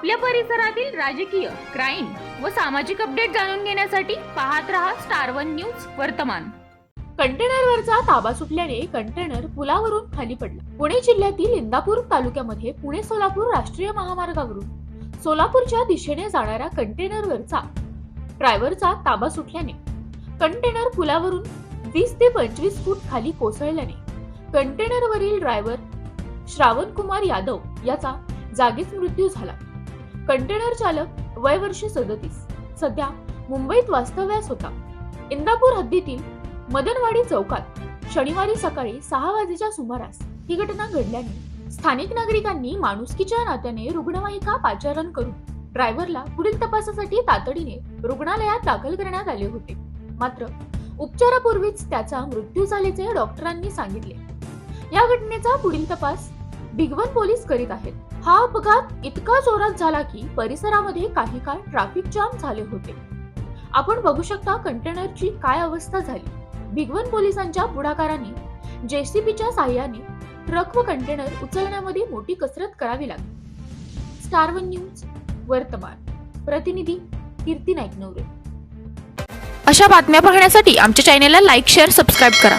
आपल्या परिसरातील राजकीय क्राईम व सामाजिक अपडेट जाणून घेण्यासाठी पाहत रहा स्टार वन न्यूज वर्तमान. कंटेनरवरचा ताबा सुटल्याने कंटेनर पुलावरून खाली पडला. पुणे जिल्ह्यातील इंदापूर तालुक्यामध्ये पुणे सोलापूर राष्ट्रीय महामार्गावरून सोलापूरच्या दिशेने जाणाऱ्या कंटेनरवरचा ड्रायव्हरचा ताबा सुटल्याने कंटेनर पुलावरून वीस ते पंचवीस फूट खाली कोसळल्याने कंटेनरवरील ड्रायव्हर श्रावण कुमार यादव याचा जागीच मृत्यू झाला. कंटेनर चालक वय वर्ष सदतीस. सध्या मुंबईत वास्तव्यास होता. इंदापूर हद्दीतील मदनवाडी चौकात शनिवारी सकाळी सहा वाजेच्या सुमारास ही घटना घडल्याने स्थानिक नागरिकांनी माणुसकीच्या नात्याने रुग्णवाहिका पाचारण करून ड्रायव्हरला पुढील तपासासाठी तातडीने रुग्णालयात दाखल करण्यात आले होते. मात्र उपचारापूर्वीच त्याचा मृत्यू झाल्याचे डॉक्टरांनी सांगितले. या घटनेचा पुढील तपास भिगवण पोलीस करीत आहेत. हा अपघात इतका जोरात झाला की परिसरामध्ये काही काळ ट्रॅफिक जाम झाले होते. आपण बघू शकता कंटेनरची काय अवस्था झाली. भिगवण पोलिसांच्या पुढाकाराने जेसीबीच्या साह्याने ट्रक व कंटेनर उचलण्यामध्ये मोठी कसरत करावी लागली. स्टार वन न्यूज वर्तमान. प्रतिनिधी कीर्ती नाईक नवरे अशा बातम्या पाहण्यासाठी आमच्या चॅनेलला लाईक शेअर सबस्क्राईब करा.